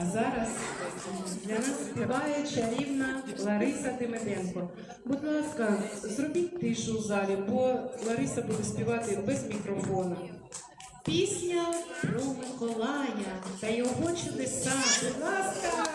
А зараз для нас співає чарівна Лариса Демиденко. Будь ласка, зробіть тишу в залі, бо Лариса буде співати без мікрофона. Пісня про Миколая та його чудеса. Будь ласка.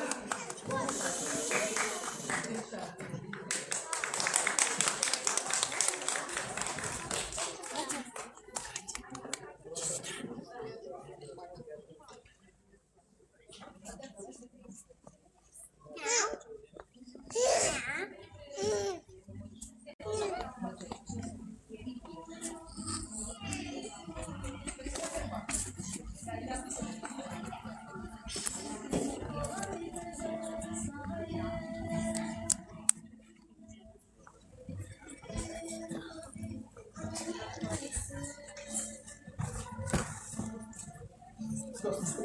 Nossa.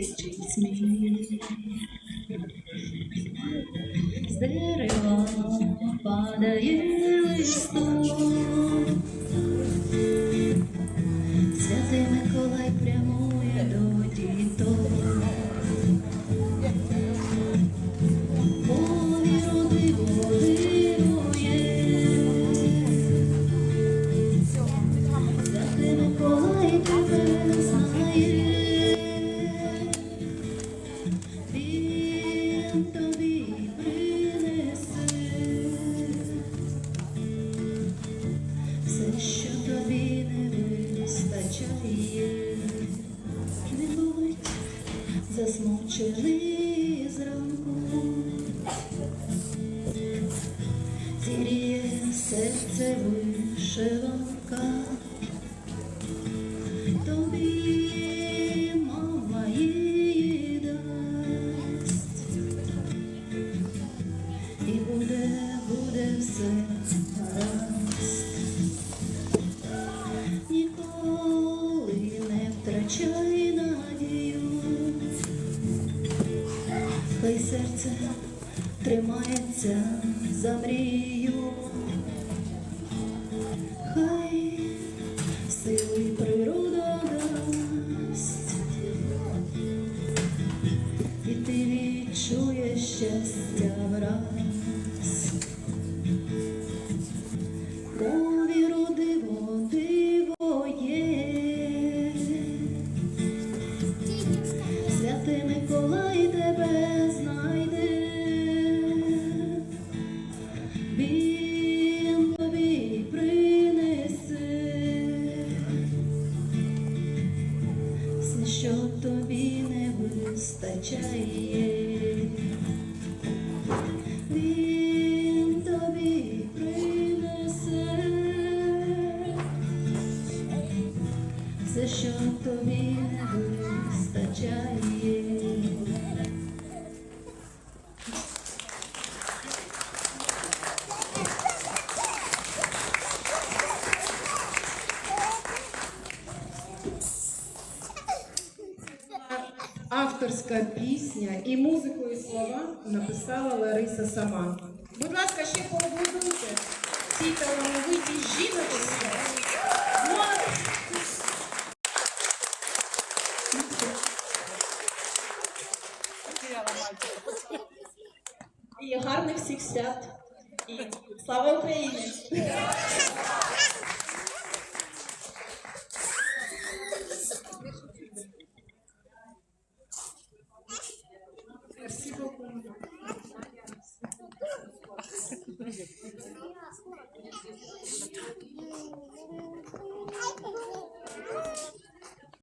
Дитячий сміх. З дерева падає листок. Засмучений зранку. Зіріє серце вишиванка. Серце тримається за мрію. Хай сили природа дасть. І ти відчуєш щастя враз. Повіру диво, диво є. Святий Миколай тебе все, що тобі не вистачає. Авторська пісня і музику і слова написала Лариса сама. Будь ласка, ще поаплодуйте цій талановитій жіночці. І гарних всіх свят. І слава Україні!